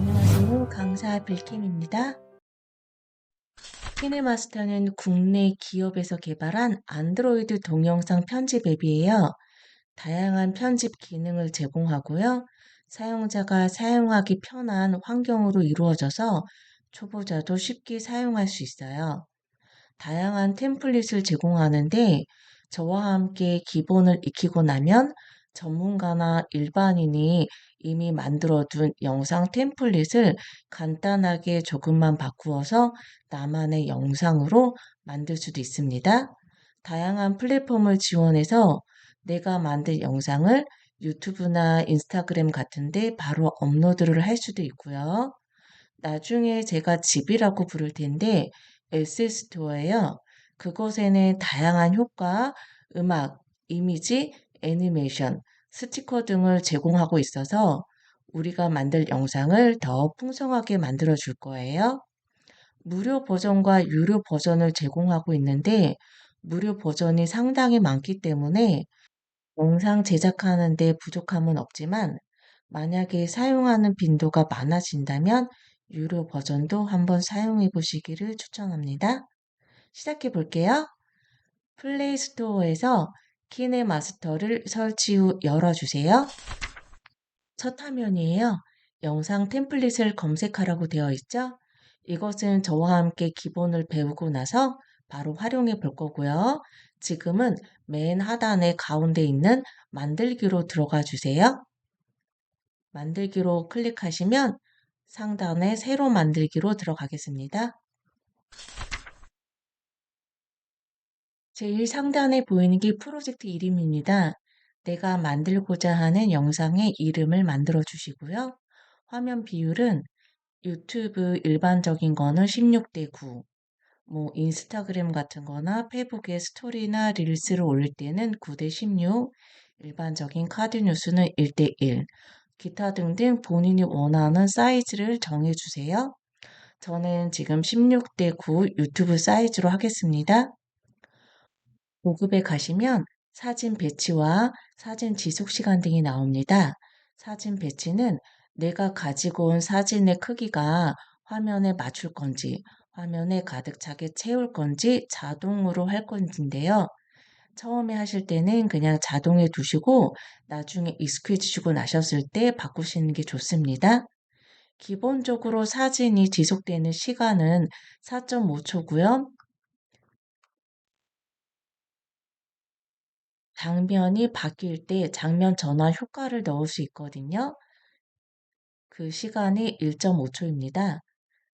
안녕하세요. 강사 빌킴입니다. 키네마스터는 국내 기업에서 개발한 안드로이드 동영상 편집 앱이에요. 다양한 편집 기능을 제공하고요. 사용자가 사용하기 편한 환경으로 이루어져서 초보자도 쉽게 사용할 수 있어요. 다양한 템플릿을 제공하는데 저와 함께 기본을 익히고 나면 전문가나 일반인이 이미 만들어둔 영상 템플릿을 간단하게 조금만 바꾸어서 나만의 영상으로 만들 수도 있습니다. 다양한 플랫폼을 지원해서 내가 만든 영상을 유튜브나 인스타그램 같은데 바로 업로드를 할 수도 있고요. 나중에 제가 집이라고 부를 텐데 SS 스토어예요. 그곳에는 다양한 효과, 음악, 이미지, 애니메이션, 스티커 등을 제공하고 있어서 우리가 만들 영상을 더 풍성하게 만들어 줄 거예요. 무료 버전과 유료 버전을 제공하고 있는데 무료 버전이 상당히 많기 때문에 영상 제작하는 데 부족함은 없지만 만약에 사용하는 빈도가 많아진다면 유료 버전도 한번 사용해 보시기를 추천합니다. 시작해 볼게요. 플레이 스토어에서 키네마스터를 설치 후 열어주세요. 첫 화면이에요. 영상 템플릿을 검색하라고 되어 있죠? 이것은 저와 함께 기본을 배우고 나서 바로 활용해 볼 거고요. 지금은 맨 하단의 가운데 있는 만들기로 들어가 주세요. 만들기로 클릭하시면 상단에 새로 만들기로 들어가겠습니다. 제일 상단에 보이는 게 프로젝트 이름입니다. 내가 만들고자 하는 영상의 이름을 만들어 주시고요. 화면 비율은 유튜브 일반적인 거는 16대 9, 뭐 인스타그램 같은 거나 페이북에 스토리나 릴스를 올릴 때는 9대 16, 일반적인 카드 뉴스는 1대 1, 기타 등등 본인이 원하는 사이즈를 정해 주세요. 저는 지금 16대 9 유튜브 사이즈로 하겠습니다. 보급에 가시면 사진 배치와 사진 지속 시간 등이 나옵니다. 사진 배치는 내가 가지고 온 사진의 크기가 화면에 맞출 건지, 화면에 가득 차게 채울 건지 자동으로 할 건지인데요. 처음에 하실 때는 그냥 자동에 두시고 나중에 익숙해지시고 나셨을 때 바꾸시는 게 좋습니다. 기본적으로 사진이 지속되는 시간은 4.5초고요. 장면이 바뀔 때 장면 전환 효과를 넣을 수 있거든요. 그 시간이 1.5초입니다.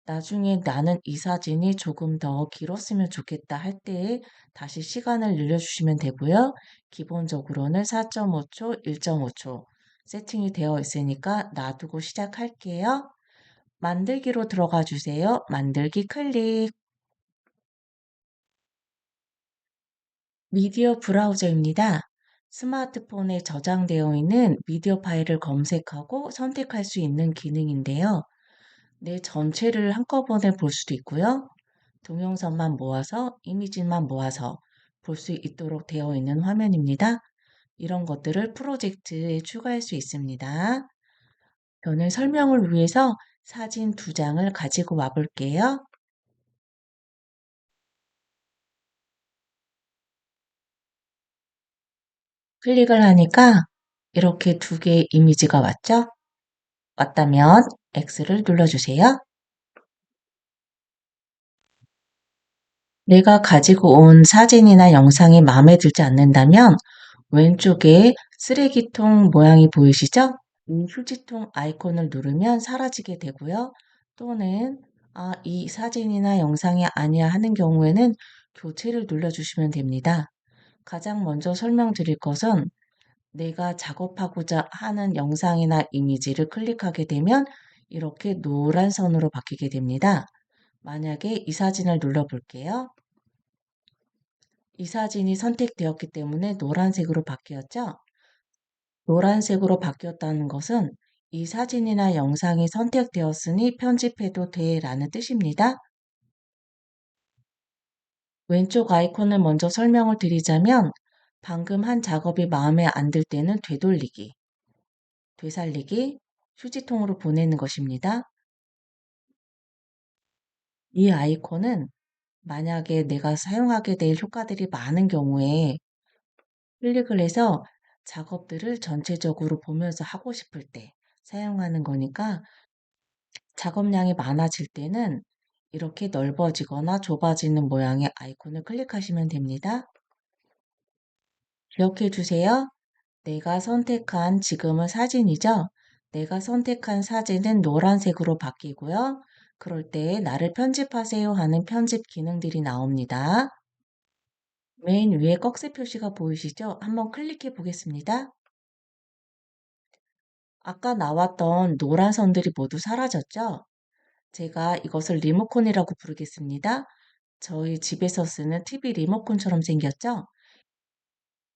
나중에 나는 이 사진이 조금 더 길었으면 좋겠다 할때 다시 시간을 늘려주시면 되고요. 기본적으로는 4.5초, 1.5초 세팅이 되어 있으니까 놔두고 시작할게요. 만들기로 들어가 주세요. 만들기 클릭. 미디어 브라우저입니다. 스마트폰에 저장되어 있는 미디어 파일을 검색하고 선택할 수 있는 기능인데요. 내 전체를 한꺼번에 볼 수도 있고요. 동영상만 모아서 이미지만 모아서 볼 수 있도록 되어 있는 화면입니다. 이런 것들을 프로젝트에 추가할 수 있습니다. 저는 설명을 위해서 사진 두 장을 가지고 와 볼게요. 클릭을 하니까 이렇게 두 개의 이미지가 왔죠? 왔다면 X를 눌러주세요. 내가 가지고 온 사진이나 영상이 마음에 들지 않는다면 왼쪽에 쓰레기통 모양이 보이시죠? 이 휴지통 아이콘을 누르면 사라지게 되고요. 또는 아, 이 사진이나 영상이 아니야 하는 경우에는 교체를 눌러주시면 됩니다. 가장 먼저 설명드릴 것은 내가 작업하고자 하는 영상이나 이미지를 클릭하게 되면 이렇게 노란 선으로 바뀌게 됩니다. 만약에 이 사진을 눌러볼게요. 이 사진이 선택되었기 때문에 노란색으로 바뀌었죠? 노란색으로 바뀌었다는 것은 이 사진이나 영상이 선택되었으니 편집해도 돼 라는 뜻입니다. 왼쪽 아이콘을 먼저 설명을 드리자면 방금 한 작업이 마음에 안 들 때는 되돌리기, 되살리기, 휴지통으로 보내는 것입니다. 이 아이콘은 만약에 내가 사용하게 될 효과들이 많은 경우에 클릭을 해서 작업들을 전체적으로 보면서 하고 싶을 때 사용하는 거니까 작업량이 많아질 때는 이렇게 넓어지거나 좁아지는 모양의 아이콘을 클릭하시면 됩니다. 기억해 주세요. 내가 선택한 지금은 사진이죠? 내가 선택한 사진은 노란색으로 바뀌고요. 그럴 때 나를 편집하세요 하는 편집 기능들이 나옵니다. 맨 위에 꺽쇠 표시가 보이시죠? 한번 클릭해 보겠습니다. 아까 나왔던 노란 선들이 모두 사라졌죠? 제가 이것을 리모컨이라고 부르겠습니다. 저희 집에서 쓰는 TV 리모컨처럼 생겼죠?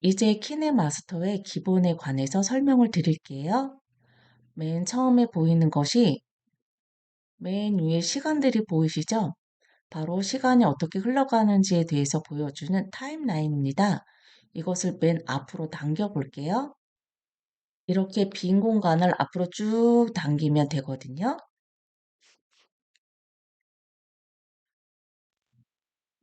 이제 키네마스터의 기본에 관해서 설명을 드릴게요. 맨 처음에 보이는 것이 맨 위에 시간들이 보이시죠? 바로 시간이 어떻게 흘러가는지에 대해서 보여주는 타임라인입니다. 이것을 맨 앞으로 당겨 볼게요. 이렇게 빈 공간을 앞으로 쭉 당기면 되거든요.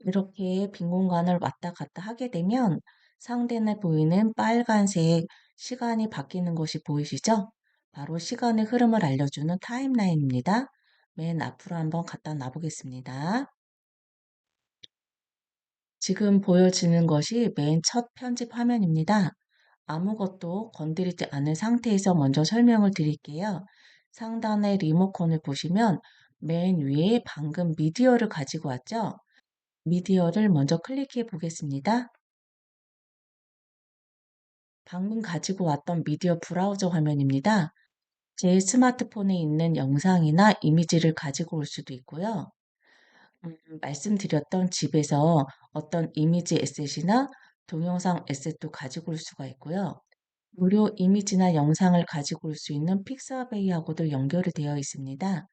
이렇게 빈 공간을 왔다 갔다 하게 되면 상단에 보이는 빨간색 시간이 바뀌는 것이 보이시죠? 바로 시간의 흐름을 알려주는 타임라인입니다. 맨 앞으로 한번 갖다 놔보겠습니다. 지금 보여지는 것이 맨 첫 편집 화면입니다. 아무것도 건드리지 않은 상태에서 먼저 설명을 드릴게요. 상단의 리모컨을 보시면 맨 위에 방금 미디어를 가지고 왔죠? 미디어를 먼저 클릭해 보겠습니다. 방금 가지고 왔던 미디어 브라우저 화면입니다. 제 스마트폰에 있는 영상이나 이미지를 가지고 올 수도 있고요. 음, 말씀드렸던 집에서 어떤 이미지 에셋이나 동영상 에셋도 가지고 올 수가 있고요. 무료 이미지나 영상을 가지고 올 수 있는 픽사베이하고도 연결이 되어 있습니다.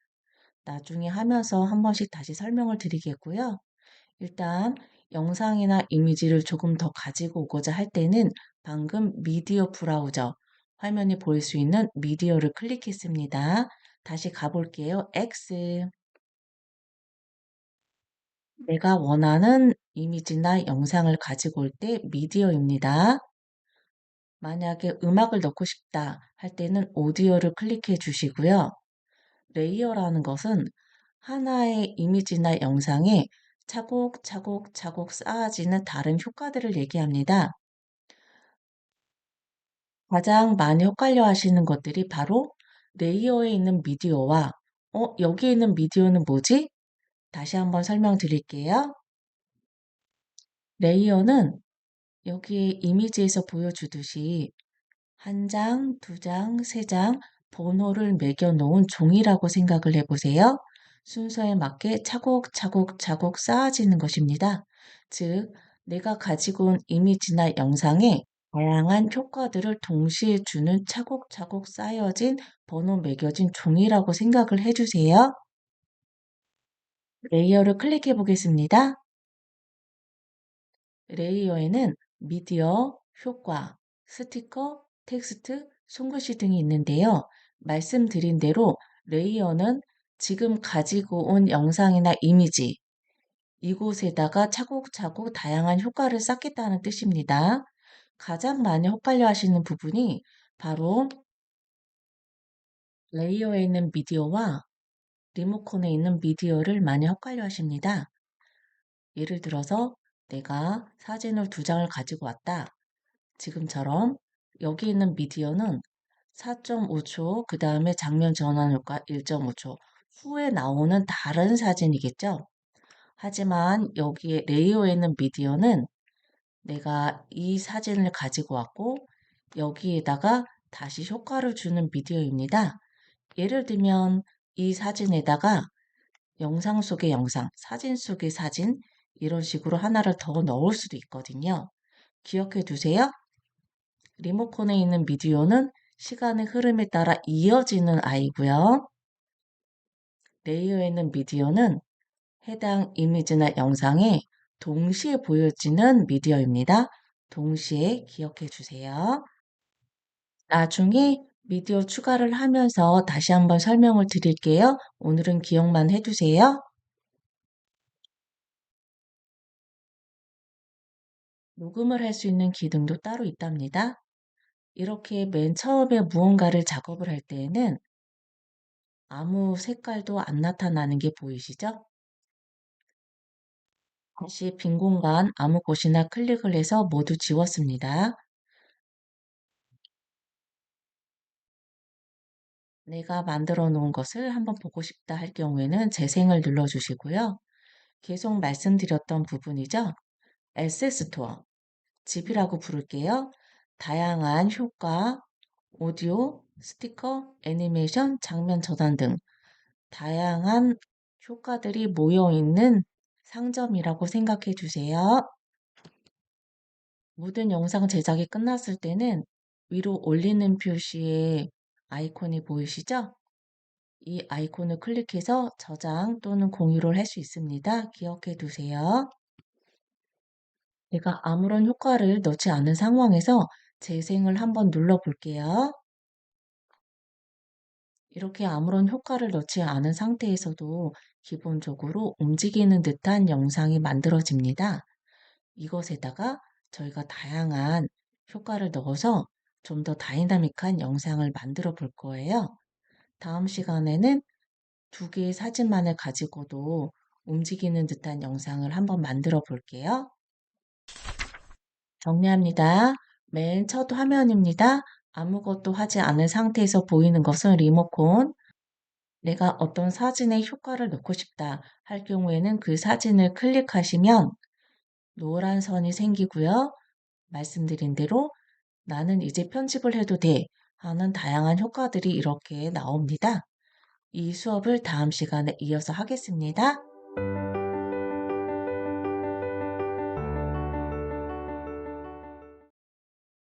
나중에 하면서 한 번씩 다시 설명을 드리겠고요. 일단 영상이나 이미지를 조금 더 가지고 오고자 할 때는 방금 미디어 브라우저 화면이 보일 수 있는 미디어를 클릭했습니다. 다시 가볼게요. X 내가 원하는 이미지나 영상을 가지고 올 때 미디어입니다. 만약에 음악을 넣고 싶다 할 때는 오디오를 클릭해 주시고요. 레이어라는 것은 하나의 이미지나 영상에 차곡차곡 차곡 쌓아지는 다른 효과들을 얘기합니다. 가장 많이 헷갈려 하시는 것들이 바로 레이어에 있는 미디어와 어, 여기에 있는 미디어는 뭐지? 다시 한번 설명드릴게요. 레이어는 여기에 이미지에서 보여주듯이 한 장, 두 장, 세 장 번호를 매겨 놓은 종이라고 생각을 해보세요. 순서에 맞게 차곡차곡 차곡 쌓아지는 것입니다. 즉, 내가 가지고 온 이미지나 영상에 다양한 효과들을 동시에 주는 차곡차곡 쌓여진 번호 매겨진 종이라고 생각을 해주세요. 레이어를 클릭해 보겠습니다. 레이어에는 미디어, 효과, 스티커, 텍스트, 손글씨 등이 있는데요. 말씀드린 대로 레이어는 지금 가지고 온 영상이나 이미지, 이곳에다가 차곡차곡 다양한 효과를 쌓겠다는 뜻입니다. 가장 많이 헷갈려 하시는 부분이 바로 레이어에 있는 미디어와 리모컨에 있는 미디어를 많이 헷갈려 하십니다. 예를 들어서 내가 사진을 두 장을 가지고 왔다. 지금처럼 여기 있는 미디어는 4.5초, 그 다음에 장면 전환 효과 1.5초 후에 나오는 다른 사진이겠죠? 하지만 여기에 레이어에 있는 미디어는 내가 이 사진을 가지고 왔고 여기에다가 다시 효과를 주는 미디어입니다. 예를 들면 이 사진에다가 영상 속의 영상, 사진 속의 사진 이런 식으로 하나를 더 넣을 수도 있거든요. 기억해 두세요. 리모컨에 있는 미디어는 시간의 흐름에 따라 이어지는 아이고요. 레이어에 있는 미디어는 해당 이미지나 영상이 동시에 보여지는 미디어입니다. 동시에 기억해 주세요. 나중에 미디어 추가를 하면서 다시 한번 설명을 드릴게요. 오늘은 기억만 해두세요. 녹음을 할 수 있는 기능도 따로 있답니다. 이렇게 맨 처음에 무언가를 작업을 할 때에는 아무 색깔도 안 나타나는 게 보이시죠? 다시 빈 공간 아무 곳이나 클릭을 해서 모두 지웠습니다. 내가 만들어 놓은 것을 한번 보고 싶다 할 경우에는 재생을 눌러 주시고요. 계속 말씀드렸던 부분이죠. 에셋 스토어, 집이라고 부를게요. 다양한 효과, 오디오, 스티커, 애니메이션, 장면 전환 등 다양한 효과들이 모여 있는 상점이라고 생각해 주세요. 모든 영상 제작이 끝났을 때는 위로 올리는 표시의 아이콘이 보이시죠? 이 아이콘을 클릭해서 저장 또는 공유를 할 수 있습니다. 기억해 두세요. 내가 아무런 효과를 넣지 않은 상황에서 재생을 한번 눌러 볼게요. 이렇게 아무런 효과를 넣지 않은 상태에서도 기본적으로 움직이는 듯한 영상이 만들어집니다. 이것에다가 저희가 다양한 효과를 넣어서 좀 더 다이나믹한 영상을 만들어 볼 거예요. 다음 시간에는 두 개의 사진만을 가지고도 움직이는 듯한 영상을 한번 만들어 볼게요. 정리합니다. 맨 첫 화면입니다. 아무것도 하지 않은 상태에서 보이는 것은 리모컨. 내가 어떤 사진에 효과를 넣고 싶다 할 경우에는 그 사진을 클릭하시면 노란 선이 생기고요. 말씀드린 대로 나는 이제 편집을 해도 돼 하는 다양한 효과들이 이렇게 나옵니다. 이 수업을 다음 시간에 이어서 하겠습니다.